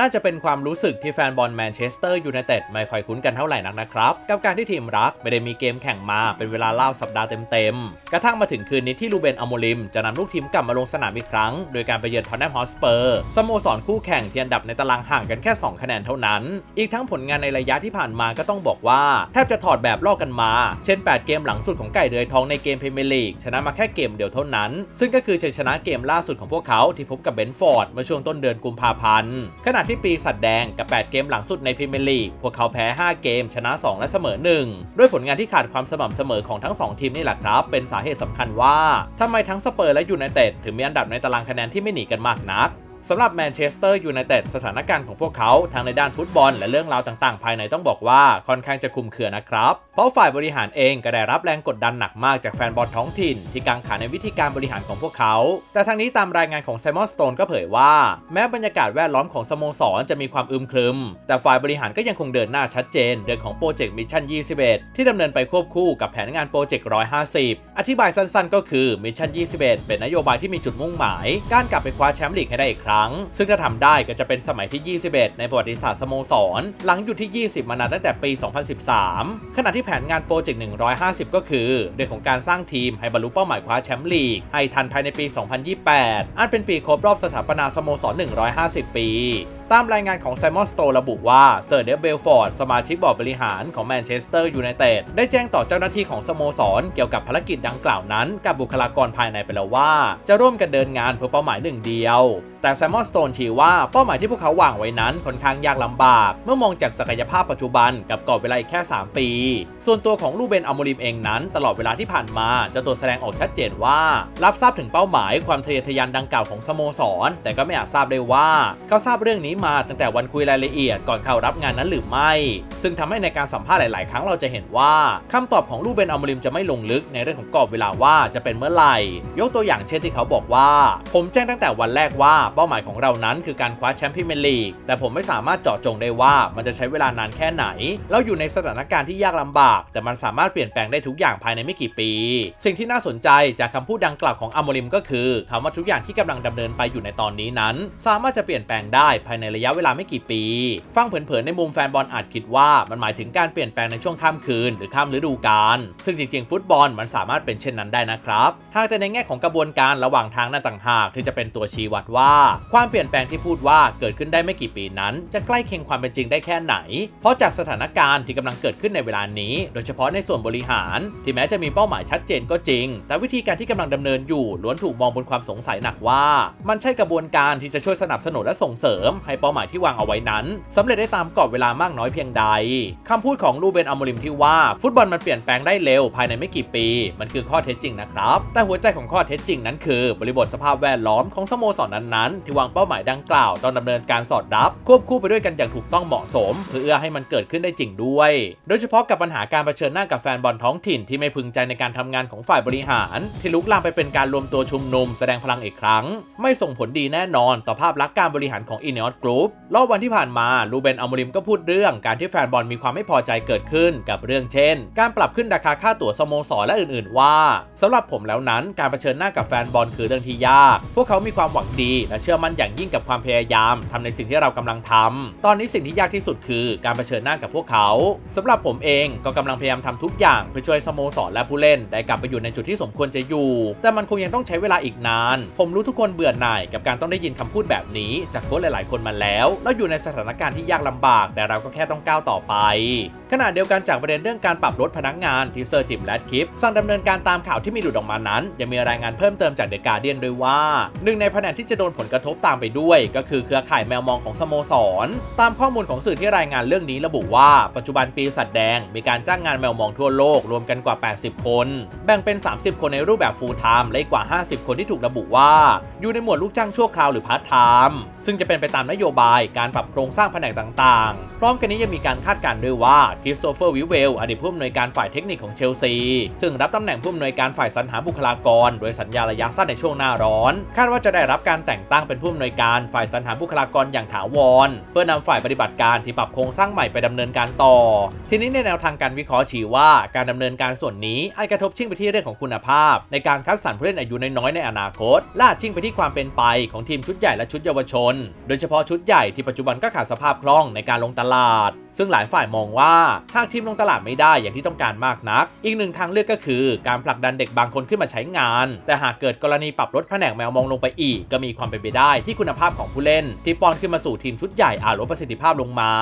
น่าจะเป็นความรู้สึกที่แฟนบอลแมนเชสเตอร์ยูไนเต็ดไม่ค่อยคุ้นกันเท่าไหร่นักนะครับ กับการที่ทีมรักไม่ได้มีเกมแข่งมาเป็นเวลาเล่าสัปดาห์เต็มๆ กระทั่งมาถึงคืนนี้ที่ลูเบนอโมลิม จะนำลูกทีมกลับมาลงสนามอีกครั้ง โดยการไปเยือนทอนแนมฮอสเปอร์สโมสรคู่แข่งที่อันดับในตารางห่างกันแค่ 2 คะแนนเท่านั้น อีกทั้งผลงานในระยะที่ผ่านมาก็ต้องบอกว่าแทบจะถอดแบบลอกกันมา เช่น 8 เกมหลังสุดของไก่เดือยทองในเกมพรีเมียร์ลีกชนะมาแค่เกมเดียวเท่านั้น ซึ่งก็คือชัยชนะเกมล่าสุดของพวกเขาที่พบกับเบนฟอร์ดเมื่อช่วงต้นเดือนกุมภาพันธ์ขณะที่ปีสัตว์แดงกับ 8 เกมหลังสุดในพรีเมียร์ลีก พวกเขาแพ้ 5 เกม ชนะ 2 และเสมอ 1 ด้วยผลงานที่ขาดความสม่ำเสมอของทั้ง 2 ทีมนี่แหละครับ เป็นสาเหตุสำคัญว่าทำไมทั้งสเปอร์และยูไนเต็ดถึงมีอันดับในตารางคะแนนที่ไม่หนีกันมากนัก สำหรับแมนเชสเตอร์ยูไนเต็ดสถานการณ์ของพวกเขาทางในด้านฟุตบอล และเรื่องราวต่างๆ ภายในต้องบอกว่าค่อนข้างจะคุมเครือนะครับ เพราะฝ่ายบริหารเองก็ได้รับแรงกดดันหนักมากจากแฟนบอลท้องถิ่น ที่กังขาในวิธีการบริหารของพวกเขา แต่ทางนี้ตามรายงานของไซมอนสโตนก็เผยว่า แม้บรรยากาศแวดล้อมของสโมสรจะมีความอึมครึม แต่ฝ่ายบริหารก็ยังคงเดินหน้าชัดเจนเรื่องของโปรเจกต์มิชชั่น 21 ที่ดำเนินไปควบคู่กับแผนงานโปรเจกต์150 อธิบายสั้นๆ ก็คือมิชชั่น 21 เป็นนโยบายที่มีจุดมุ่งหมาย การกลับไปคว้าแชมป์ลีกให้ได้อีกครั้งซึ่งถ้าทำได้ก็จะเป็นสมัยที่ 21 ในประวัติศาสตร์สโมสร หลังอยู่ที่ 20 มานานตั้งแต่ปี 2013 ขณะที่แผนงานโปรเจกต์ 150 ก็คือเรื่องของการสร้างทีมให้บรรลุเป้าหมายคว้าแชมป์ลีก ให้ทันภายในปี 2028 อันเป็นปีครบรอบสถาปนาสโมสร 150 ปีตามรายงานของไซมอนสโตระบุว่าเซอร์เดฟเบลฟอร์ดสมาชิกบอร์ดบริหารของแมนเชสเตอร์ยูไนเต็ดได้แจ้งต่อเจ้าหน้าที่ของสโมสร เกี่ยวกับภารกิจดังกล่าวนั้น กับบุคลากรภายในไปแล้วว่า จะร่วมกันเดินงานเพื่อเป้าหมายหนึ่งเดียว แต่ไซมอนสโตนชี้ว่าเป้าหมายที่พวกเขาวางไว้นั้นค่อนข้างยากลำบาก เมื่อมองจากศักยภาพปัจจุบันกับกรอบเวลาอีกแค่ 3 ปี ส่วนตัวของลูเบนอโมริมเองนั้น ตลอดเวลาที่ผ่านมาจะตัวแสดงออกชัดเจนว่า รับทราบถึงเป้าหมายความทะเยอทะยานดังกล่าวของสโมสร แต่ก็ไม่อาจทราบได้ว่าเขาทราบเรื่องนี้มาตั้งแต่วันคุยรายละเอียดก่อนเข้ารับงานนั้นหรือไม่ ซึ่งทำให้ในการสัมภาษณ์หลาย ๆ ครั้งเราจะเห็นว่าคำตอบของลูเบนอโมริมจะไม่ลงลึกในเรื่องของกรอบเวลาว่าจะเป็นเมื่อไหร่ ยกตัวอย่างเช่นที่เขาบอกว่า ผมแจ้งตั้งแต่วันแรกว่าเป้าหมายของเรานั้นคือการคว้าแชมป์พรีเมียร์ลีกแต่ผมไม่สามารถเจาะจงได้ว่ามันจะใช้เวลานานแค่ไหน เราอยู่ในสถานการณ์ที่ยากลำบาก แต่มันสามารถเปลี่ยนแปลงได้ทุกอย่างภายในไม่กี่ปี สิ่งที่น่าสนใจจากคำพูดดังกล่าวของอโมริมก็คือคำว่าทุกอย่างที่กำลังดำเนินไปอยู่ในตอนนี้นั้น สามารถจะเปลี่ยนแปลงได้ภายในในระยะเวลาไม่กี่ปี ฟังเผินๆในมุมแฟนบอลอาจคิดว่ามันหมายถึงการเปลี่ยนแปลงในช่วงข้ามคืน หรือข้ามฤดูกาลซึ่งจริงๆ ฟุตบอลมันสามารถเป็นเช่นนั้นได้นะครับหากแต่ในแง่ของกระบวนการระหว่างทางนั่นต่างหากที่จะเป็นตัวชี้วัดว่า ความเปลี่ยนแปลงที่พูดว่าเกิดขึ้นได้ไม่กี่ปีนั้น จะใกล้เคียงความเป็นจริงได้แค่ไหน เพราะจากสถานการณ์ที่กำลังเกิดขึ้นในเวลานี้ โดยเฉพาะในส่วนบริหาร ที่แม้จะมีเป้าหมายชัดเจนก็จริง แต่วิธีการที่กำลังดำเนินอยู่ล้วนถูกมองบนความสงสัยหนักว่า มันใช่กระบวนการที่จะช่วยสนับสนุนและส่งเสริมให้เป้าหมายที่วางเอาไว้นั้นสำเร็จได้ตามกรอบเวลามากน้อยเพียงใดคำพูดของลูเบนอโมริมที่ว่าฟุตบอลมันเปลี่ยนแปลงได้เร็วภายในไม่กี่ปี มันคือข้อเท็จจริงนะครับ แต่หัวใจของข้อเท็จจริงนั้นคือบริบทสภาพแวดล้อมของสโมสรนนั้นๆ ที่วางเป้าหมายดังกล่าวต้องดำเนินการสอดรับ ควบคู่ไปด้วยกันอย่างถูกต้องเหมาะสม เพื่อเอื้อให้มันเกิดขึ้นได้จริงด้วย โดยเฉพาะกับปัญหาการเผชิญหน้ากับแฟนบอลท้องถิ่นที่ไม่พึงใจในการทำงานของฝ่ายบริหาร ที่ลุกลามไปเป็นการรวมตัวชุมนุม แสดงพลังอีกครั้ง ไม่ส่งผลดีแน่นอน ต่อภาพลักษณ์การบริหารของอินเนอร์กรุ๊ปรอบวันที่ผ่านมาลูเบนอโมริมก็พูดเรื่องการที่แฟนบอลมีความไม่พอใจเกิดขึ้นกับเรื่องเช่น การปรับขึ้นราคาค่าตั๋วสโมสรและอื่นๆ ว่าสำหรับผมแล้วนั้นการเผชิญหน้ากับแฟนบอลคือเรื่องที่ยาก พวกเขามีความหวังดีและเชื่อมั่นอย่างยิ่งกับความพยายามทำในสิ่งที่เรากำลังทำตอนนี้สิ่งที่ยากที่สุดคือการเผชิญหน้ากับพวกเขาสำหรับผมเองก็กำลังพยายามทำทุกอย่างเพื่อช่วยสโมสรและผู้เล่นได้กลับไปอยู่ในจุดที่สมควรจะอยู่ แต่มันคงยังต้องใช้เวลาอีกนาน ผมรู้ทุกคนเบื่อหน่ายกับการต้องได้ยินคำพูดแบบนี้จากโค้ชหลาย ๆ คนมาแล้ว เราอยู่ในสถานการณ์ที่ยากลำบาก แต่เราก็แค่ต้องก้าวต่อไป ขณะเดียวกันจากประเด็นเรื่องการปรับลดพนักงานที่เซอร์จิมแรดคลิปสั่งดำเนินการตามข่าวที่มีหลุดออกมานั้น ยังมีรายงานเพิ่มเติมจากเดอะการเดียนด้วยว่า หนึ่งในแผนกที่จะโดนผลกระทบตามไปด้วย ก็คือเครือข่ายแมวมองของสโมสร ตามข้อมูลของสื่อที่รายงานเรื่องนี้ระบุว่า ปัจจุบันปีสัตว์แดง มีการจ้างงานแมวมองทั่วโลกรวมกันกว่า 80 คน แบ่งเป็น 30 คนในรูปแบบ full time และอีกกว่า 50 คนที่ถูกระบุว่า อยู่ในหมวดลูกจ้างชั่วคราวหรือพาร์ทไทม์ซึ่งจะเป็นไปตามนโยบายการปรับโครงสร้างแผนกต่างๆ พร้อมกันนี้ยังมีการคาดการณ์ด้วยว่าคริสโตเฟอร์วิเวลอดีตผู้อำนวยการฝ่ายเทคนิคของเชลซี ซึ่งรับตำแหน่งผู้อำนวยการฝ่ายสรรหาบุคลากร โดยสัญญาระยะสั้นในช่วงหน้าร้อน คาดว่าจะได้รับการแต่งตั้งเป็นผู้อำนวยการฝ่ายสรรหาบุคลากรอย่างถาวร เพื่อนำฝ่ายปฏิบัติการที่ปรับโครงสร้างใหม่ไปดำเนินการต่อ ทีนี้ในแนวทางการวิเคราะห์ชี้ว่าการดำเนินการส่วนนี้อาจกระทบชิ่งไปที่เรื่องของคุณภาพ ในการคัดสรรผู้เล่นอายุน้อยๆในอนาคตละอาชิ่งไปที่ความเป็นไปของทีมชุดใหญ่และชุดเยาวชน โดยเฉพาะชุดชุดใหญ่ที่ปัจจุบันก็ขาดสภาพคล่องในการลงตลาด ซึ่งหลายฝ่ายมองว่าหากทีมลงตลาดไม่ได้อย่างที่ต้องการมากนัก อีกหนึ่งทางเลือกก็คือ การผลักดันเด็กบางคนขึ้นมาใช้งาน แต่หากเกิดกรณีปรับลดแผนกแมวมองลงไปอีก ก็มีความเป็นไปได้ที่คุณภาพของผู้เล่น ที่ป้อนขึ้นมาสู่ทีมชุดใหญ่อาจลดประสิทธิภาพลงมา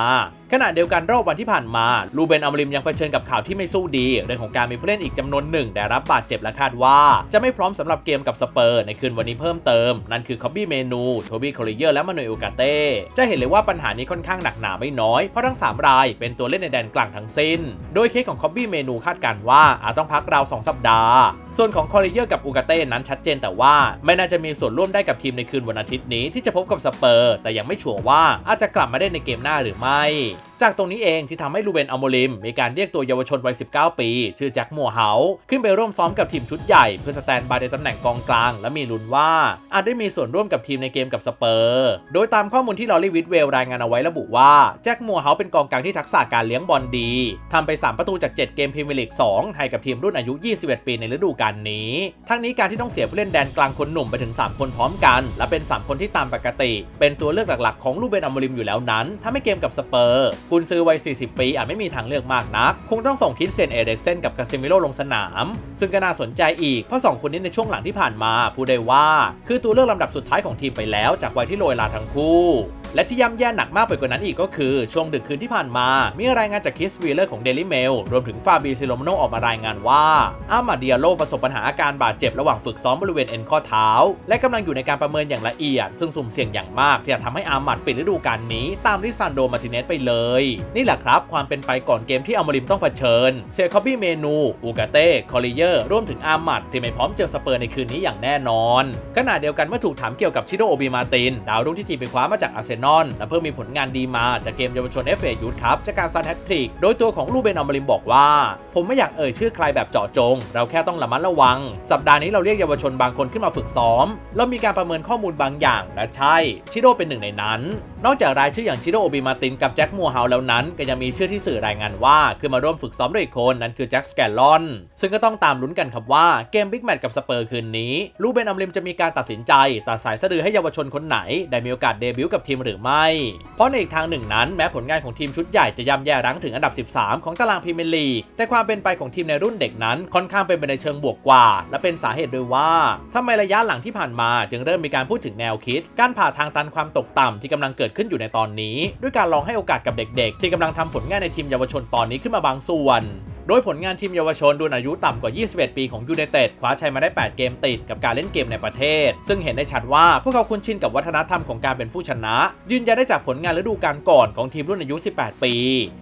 ขณะเดียวกันรอบวันที่ผ่านมาลูเบนอัมริมยังเผชิญกับข่าวที่ไม่สู้ดี เรื่องของการมีผู้เล่นอีกจำนวนหนึ่งได้รับบาดเจ็บและคาดว่า จะไม่พร้อมสำหรับเกมกับสเปอร์ในคืนวันนี้เพิ่มเติม นั่นคือคอบบี้เมนูโทบี้คอริเยอร์และมานูเอลกาเต้จะเห็นเลยว่าปัญหานี้ค่อนข้างหนักหนาไม่น้อยเพราะทั้ง3ราย เป็นตัวเล่นในแดนกลางทั้งสิ้น โดยเคสของคอบบี้เมนูคาดการ์ว่าอาจต้องพักราว 2 สัปดาห์ ส่วนของคอริเยอร์กับอูกาเต้นั้นชัดเจนแต่ว่าไม่น่าจะมีส่วนร่วมได้กับทีมในคืนวันอาทิตย์นี้ที่จะพบกับสเปอร์ แต่ยังไม่ชัวร์ว่าอาจจะกลับมาได้ในเกมหน้าหรือไม่ จากตรงนี้เองที่ทำให้ลูเบนอัลโมลิมมีการเรียกตัวเยาวชนวัย 19 ปี ชื่อแจ็คมัวเฮาขึ้นไปร่วมซ้อมกับทีมชุดใหญ่เพื่อสแตนบายในตำแหน่งกองกลาง และมีลุ้นว่าอาจได้มีส่วนร่วมกับทีมในเกมกับสเปอร์ โดยตามข้อมูลที่ลอรีวิทเวลรายงานเอาไว้ระบุว่าแจ็คมัวเฮาเป็นกองกลางที่ทักษะการเลี้ยงบอลดีทำไป 3 ประตูจาก 7 เกมพรีเมียร์ลีก 2 ให้กับทีมรุ่นอายุ 21 ปีในฤดูกาลนี้ ทั้งนี้การที่ต้องเสียผู้เล่นแดนกลางคนหนุ่มไปถึง 3 คนพร้อมกัน และเป็น 3 คนที่ตามปกติ เป็นตัวเลือกหลักๆของลูเบนอัลโมลิมอยู่แล้วนั้นทำให้เกมกับสเปอร์กุนซือวัย 40 ปีอาจไม่มีทางเลือกมากนัก คงต้องส่งคิดเซนเอเด็กเซนกับคาเซมิโลลงสนาม ซึ่งก็น่าสนใจอีก เพราะ2คนนี้ในช่วงหลังที่ผ่านมาพูดได้ว่า คือตัวเลือกลำดับสุดท้ายของทีมไปแล้วจากวัยที่โรยลาทั้งคู่ และที่ย่ำแย่หนักมากไปกว่านั้นอีกก็คือช่วงดึกคืนที่ผ่านมา มีรายงานจากคิสวีเลอร์ของ Daily Mail รวมถึงฟาบีซิโลมโนออกมารายงานว่าอามาเดียโลประสบปัญหาอาการบาดเจ็บระหว่างฝึกซ้อมบริเวณเอ็นข้อเท้า และกำลังอยู่ในการประเมินอย่างละเอียด ซึ่งสุ่มเสี่ยงอย่างมาก ที่จะทำให้อามัดปิดฤดูกาลนี้ตามริซานโดมาติเนสไปเลย นี่แหละครับ ความเป็นไปก่อนเกมที่อัลโมริมต้องเผชิญเซคอบบี้เมนู อูกาเต้ คอริเยอร์รวมถึงอามัดที่ไม่พร้อมเจอสเปอร์ในคืนนี้อย่างแน่นอนขณะเดียวกันเมื่อถูกถามเกี่ยวกับชิโดโอบิมาติน ดาวรุ่งที่ทีมไปคว้ามาจากอาร์เซนอลและเพิ่งมีผลงานดีมาจากเกมเยาวชน FA Youth ครับจากการซันแฮตทริกโดยตัวของลูเบนอมาริมบอกว่า ผมไม่อยากเอ่ยชื่อใครแบบเจาะจง เราแค่ต้องระมัดระวัง สัปดาห์นี้เราเรียกเยาวชนบางคนขึ้นมาฝึกซ้อม เรามีการประเมินข้อมูลบางอย่างและใช่ชิโดเป็นหนึ่งในนั้น นอกจากรายชื่ออย่างชิโดโอบิมาตินกับแจ็คมัวเฮาแล้วนั้น ก็ยังมีชื่อที่สื่อรายงานว่าขึ้นมาร่วมฝึกซ้อมด้วยอีกคนนั่นคือแจ็คสแกลลอน ซึ่งก็ต้องตามลุ้นกันครับว่าเกมบิ๊กแมตช์กับสเปอร์คืนนี้ลูเบนอมริมจะมีการตัดสินใจตัดสายสะดือให้เยาวชนคนไหน ได้มีโอกาสเดบิวต์กับทีมหรือไม่ เพราะในอีกทางหนึ่งนั้นแม้ผลงานของทีมชุดใหญ่จะย่ำแย่รั้งถึงอันดับ 13 ของตารางพรีเมียร์ลีก แต่ความเป็นไปของทีมในรุ่นเด็กนั้นค่อนข้างเป็นไปในเชิงบวกกว่า และเป็นสาเหตุด้วยว่าทำไมระยะหลังที่ผ่านมา จึงเริ่มมีการพูดถึงแนวคิด การผ่าทางตันความตกต่ำที่กำลังเกิดขึ้นอยู่ในตอนนี้ ด้วยการลองให้โอกาสกับเด็ก ๆ ที่กำลังทำผลงานในทีมเยาวชนตอนนี้ขึ้นมาบางส่วน โดยผลงานทีมเยาวชนรุ่นอายุต่ำกว่า 21 ปีของยู n นเต็ดคว้าชัยมาได้ 8 เกมติดกับการเล่นเกมในประเทศ ซึ่งเห็นได้ชัดว่าพวกเขาคุ้นชินกับวัฒนธรรมของการเป็นผู้ชนะ ยืนยันได้จากผลงานฤดูกาลก่อนของทีมรุ่นอายุ 18 ปี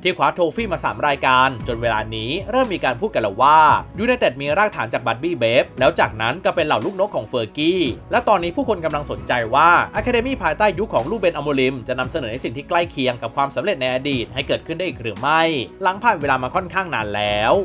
ที่คว้าโทฟี่มา 3 รายการ จนเวลานี้เริ่มมีการพูดกันแล้วว่ายู n นเต็ดมีรากฐานจากบัตบี้เบฟแล้วจากนั้นก็เป็นเหล่าลูกนกของเฟอร์กี้และตอนนี้ผู้คนกำลังสนใจว่าอะคาเดมี่ภายใต้ยุคของลูเบนอโมลิมจะนำเสนอในสิ่งที่ใกล้เคียงกับความสำเร็จในอดีตให้เกิดขึ้นได้อีกหรือไม่ หลังผ่านเวลามาค่อนข้างนานแล้ว